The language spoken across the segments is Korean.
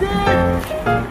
Magic!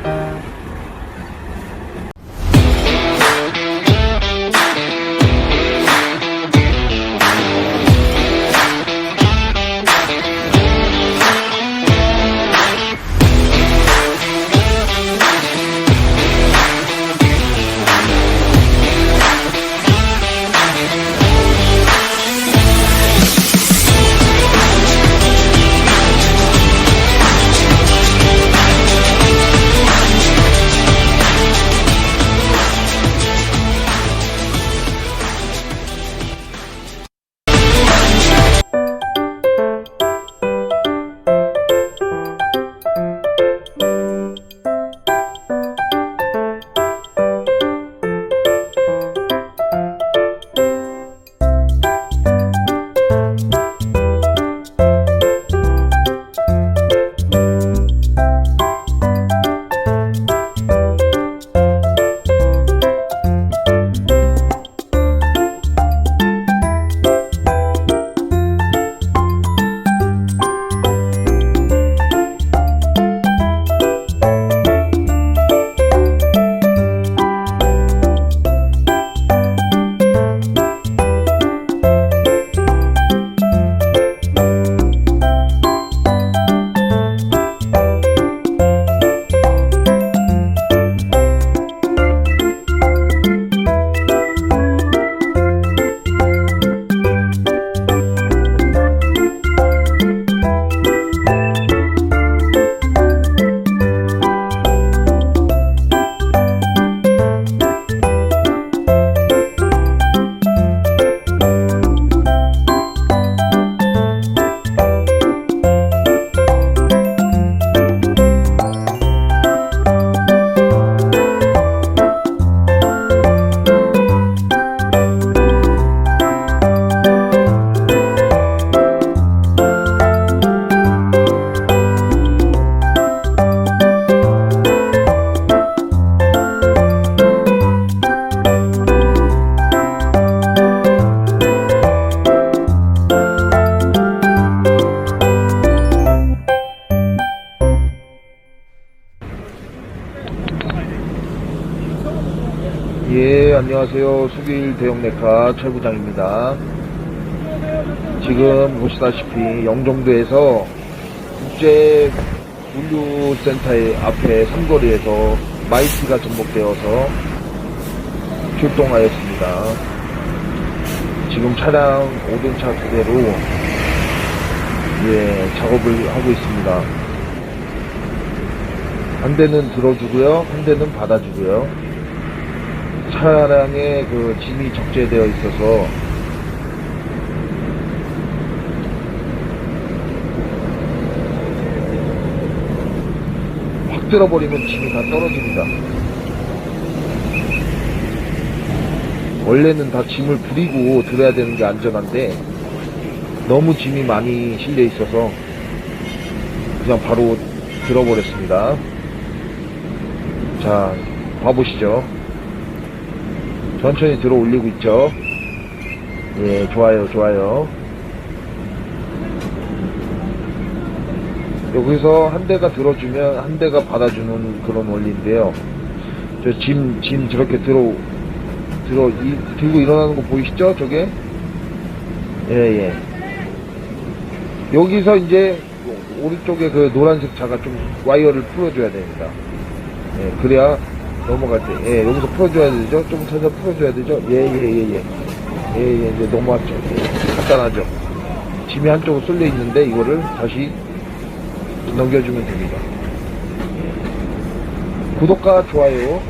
안녕하세요. 수길 대형메카 철부장입니다. 지금 보시다시피 영종도에서 국제 물류센터의 앞에 삼거리에서 마이티가 전복되어서 출동하였습니다. 지금 차량 5등차 두 대로 예, 작업을 하고 있습니다. 한 대는 들어주고요, 한 대는 받아주고요. 차량에 그 짐이 적재되어 있어서 확 들어버리면 짐이 다 떨어집니다. 원래는 다 짐을 부리고 들어야 되는 게 안전한데 너무 짐이 많이 실려 있어서 그냥 바로 들어버렸습니다. 자, 봐보시죠. 천천히 들어 올리고 있죠. 예, 좋아요, 좋아요. 여기서 한 대가 들어주면 한 대가 받아주는 그런 원리인데요. 저 짐, 짐 저렇게 들어, 들어, 이, 들고 일어나는 거 보이시죠? 저게? 예, 예. 여기서 이제 오른쪽에 그 노란색 차가 좀 와이어를 풀어줘야 됩니다. 예, 그래야 넘어갈 때, 예, 여기서 풀어줘야 되죠? 좀 살짝 풀어줘야 되죠? 예, 예, 예, 예. 예, 예, 이제 넘어왔죠. 예, 간단하죠. 짐이 한쪽으로 쏠려 있는데, 이거를 다시 넘겨주면 됩니다. 구독과 좋아요,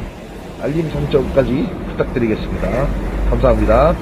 알림 설정까지 부탁드리겠습니다. 감사합니다.